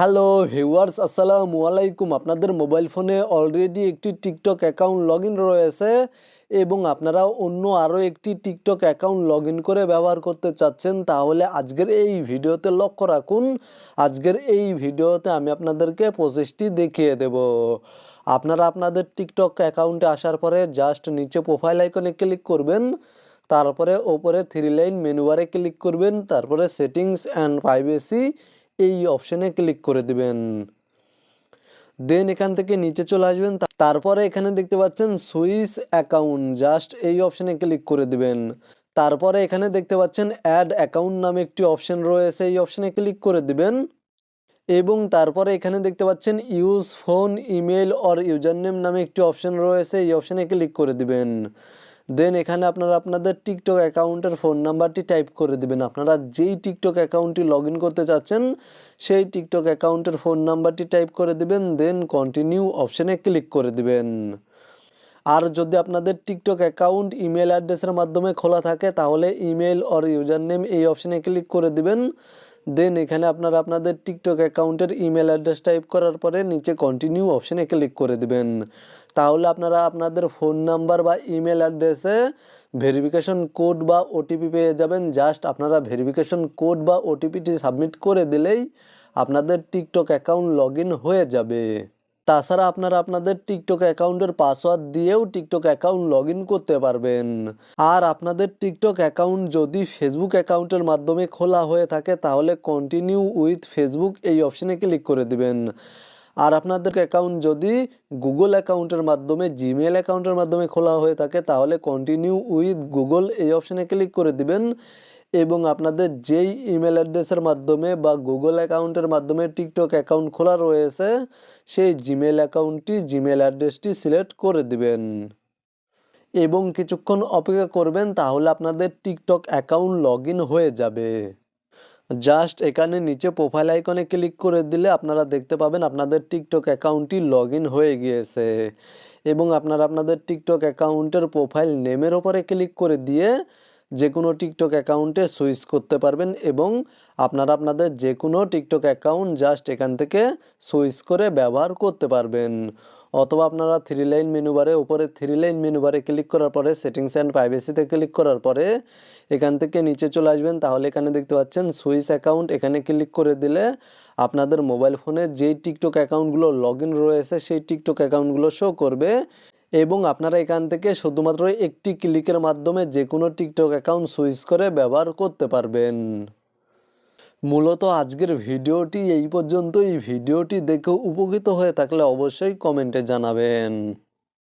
Hello viewers আসসালামু আলাইকুম আপনাদের মোবাইল ফোনে অলরেডি একটি টিকটক অ্যাকাউন্ট লগ রয়েছে এবং আপনারা অন্য আরও একটি টিকটক অ্যাকাউন্ট লগ করে ব্যবহার করতে চাচ্ছেন তাহলে আজকের এই ভিডিওতে লক্ষ্য রাখুন আজকের এই ভিডিওতে আমি আপনাদেরকে প্রসেসটি দেখিয়ে দেব আপনারা আপনাদের টিকটক অ্যাকাউন্টে আসার পরে জাস্ট নিচে প্রোফাইল আইকনে ক্লিক করবেন তারপরে ওপরে থ্রি লাইন মেনুবারে ক্লিক করবেন তারপরে সেটিংস অ্যান্ড প্রাইভেসি এই অপশানে ক্লিক করে দিবেন। দেন এখান থেকে নিচে চলে আসবেন তারপরে এখানে দেখতে পাচ্ছেন সুইস অ্যাকাউন্ট জাস্ট এই অপশানে ক্লিক করে দিবেন। তারপরে এখানে দেখতে পাচ্ছেন অ্যাড অ্যাকাউন্ট নামে একটি অপশান রয়েছে, এই অপশানে ক্লিক করে দিবেন। এবং তারপরে এখানে দেখতে পাচ্ছেন use phone email or user name নামে একটি অপশন রয়েছে, এই অপশনে ক্লিক করে দিবেন। দেন এখানে আপনারা আপনাদের টিকটক অ্যাকাউন্টের ফোন নাম্বারটি টাইপ করে দিবেন। আপনারা যেই টিকটক অ্যাকাউন্টটি লগ করতে চাচ্ছেন, সেই টিকটক অ্যাকাউন্টের ফোন নাম্বারটি টাইপ করে দিবেন দেন কন্টিনিউ অপশানে ক্লিক করে দিবেন। আর যদি আপনাদের টিকটক অ্যাকাউন্ট ইমেল অ্যাড্রেসের মাধ্যমে খোলা থাকে, তাহলে ইমেল অর ইউজার নেম এই অপশানে ক্লিক করে দিবেন। দেন এখানে আপনারা আপনাদের টিকটক অ্যাকাউন্টের ইমেল অ্যাড্রেস টাইপ করার পরে নিচে কন্টিনিউ অপশানে ক্লিক করে দিবেন। তাহলে আপনারা আপনাদের ফোন নাম্বার বা ইমেল অ্যাড্রেসে ভেরিফিকেশন কোড বা ওটিপি পেয়ে যাবেন। জাস্ট আপনারা ভেরিফিকেশন কোড বা ওটিপিটি সাবমিট করে দিলেই আপনাদের টিকটক অ্যাকাউন্ট লগ হয়ে যাবে। তাছাড়া আপনারা আপনাদের টিকটক অ্যাকাউন্টের পাসওয়ার্ড দিয়েও টিকটক অ্যাকাউন্ট লগ করতে পারবেন। আর আপনাদের টিকটক অ্যাকাউন্ট যদি ফেসবুক অ্যাকাউন্টের মাধ্যমে খোলা হয়ে থাকে, তাহলে কন্টিনিউ উইথ ফেসবুক এই অপশনে ক্লিক করে দিবেন। আর আপনাদের অ্যাকাউন্ট যদি গুগল অ্যাকাউন্টের মাধ্যমে জিমেল অ্যাকাউন্টের মাধ্যমে খোলা হয়ে থাকে, তাহলে কন্টিনিউ উইথ গুগল এই অপশানে ক্লিক করে দিবেন এবং আপনাদের যেই ইমেল অ্যাড্রেসের মাধ্যমে বা গুগল অ্যাকাউন্টের মাধ্যমে টিকটক অ্যাকাউন্ট খোলা রয়েছে, সেই জিমেল অ্যাকাউন্টটি জিমেল অ্যাড্রেসটি সিলেক্ট করে দিবেন। এবং কিছুক্ষণ অপেক্ষা করবেন, তাহলে আপনাদের টিকটক অ্যাকাউন্ট লগ হয়ে যাবে। জাস্ট এখানে নিচে প্রোফাইল আইকনে ক্লিক করে দিলে আপনারা দেখতে পাবেন আপনাদের টিকটক অ্যাকাউন্টটি লগ হয়ে গিয়েছে। এবং আপনারা আপনাদের টিকটক অ্যাকাউন্টের প্রোফাইল নেমের ওপরে ক্লিক করে দিয়ে যে কোনো টিকটক অ্যাকাউন্টে সুইচ করতে পারবেন এবং আপনারা আপনাদের যে কোনো টিকটক অ্যাকাউন্ট জাস্ট এখান থেকে সুইচ করে ব্যবহার করতে পারবেন। অথবা আপনারা থ্রি লাইন মেনু বারে উপরে থ্রি লাইন মেনু বারে ক্লিক করার পরে সেটিংস অ্যান্ড প্রাইভেসিতে ক্লিক করার পরে এখান থেকে নিচে চলে আসবেন। তাহলে এখানে দেখতে পাচ্ছেন সুইচ অ্যাকাউন্ট এখানে ক্লিক করে দিলে আপনাদের মোবাইল ফোনে যেই টিকটক অ্যাকাউন্টগুলো লগ ইন রয়েছে, সেই টিকটক অ্যাকাউন্টগুলো শো করবে এবং আপনারা এখান থেকে শুধুমাত্র একটি ক্লিকের মাধ্যমে যে কোনো টিকটক অ্যাকাউন্ট সুইচ করে ব্যবহার করতে পারবেন। মূলত আজকের ভিডিওটি এই পর্যন্ত এই ভিডিওটি দেখে উপকৃত হয়ে থাকলে অবশ্যই কমেন্টে জানাবেন।